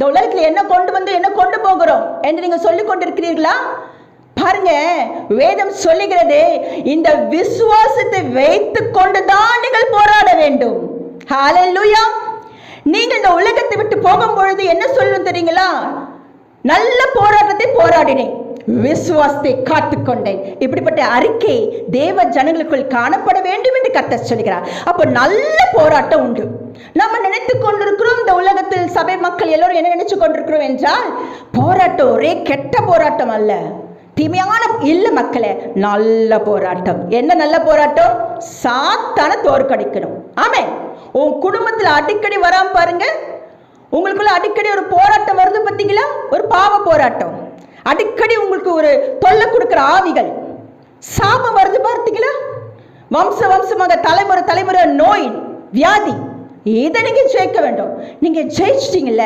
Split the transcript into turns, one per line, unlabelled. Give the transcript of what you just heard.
இந்த உலகத்தில் என்ன கொண்டு வந்து என்ன கொண்டு போகிறோம் என்று நீங்க சொல்லிக் கொண்டிருக்கிறீர்களா? பாருங்க வேதம் சொல்லுகிறது இந்த விசுவாசத்தை வைத்து கொண்டு தான் நீங்கள் போராட வேண்டும். ஹalleluya நீங்கள் இந்த உலகத்தை விட்டு போகும் பொழுது என்ன சொல்லணும் தெரியுங்களா? நல்ல போராட்டத்தை போராடினேன் விசுவாசத்தை காத்துக்கொண்டேன் இப்படிப்பட்ட அறிக்கை தேவ ஜனங்களுக்குள் காணப்பட வேண்டும் என்று கர்த்தர் சொல்கிறார். அப்போ நல்ல போராட்டம் உண்டு. நம்ம நினைத்து கொண்டு இந்த சபை மக்கள் எல்லோரும் என்ன நினைச்சு கொண்டிருக்கிறோம் என்றால் போராட்டம் ஒரே கெட்ட போராட்டம் அல்ல. தீமையான இல்லை மக்களே நல்ல போராட்டம். என்ன நல்ல போராட்டம்? சாத்தான தோற்கடிக்கணும் ஆமே உன் குடும்பத்தில் அடிக்கடி வராம பாருங்க. உங்களுக்குள்ள அடிக்கடி ஒரு போராட்டம் வருது பார்த்தீங்களா? ஒரு பாவ போராட்டம். அடிக்கடி உங்களுக்கு ஒரு தொல்லை கொடுக்குற ஆவிகள். சாபம் வருது பார்த்தீங்களா? வம்ச வம்சமாக தலைமுறை தலைமுறை நோய் வியாதி. இதை நீங்கள் ஜெயிக்க வேண்டும். நீங்க ஜெயிச்சிட்டீங்கல்ல.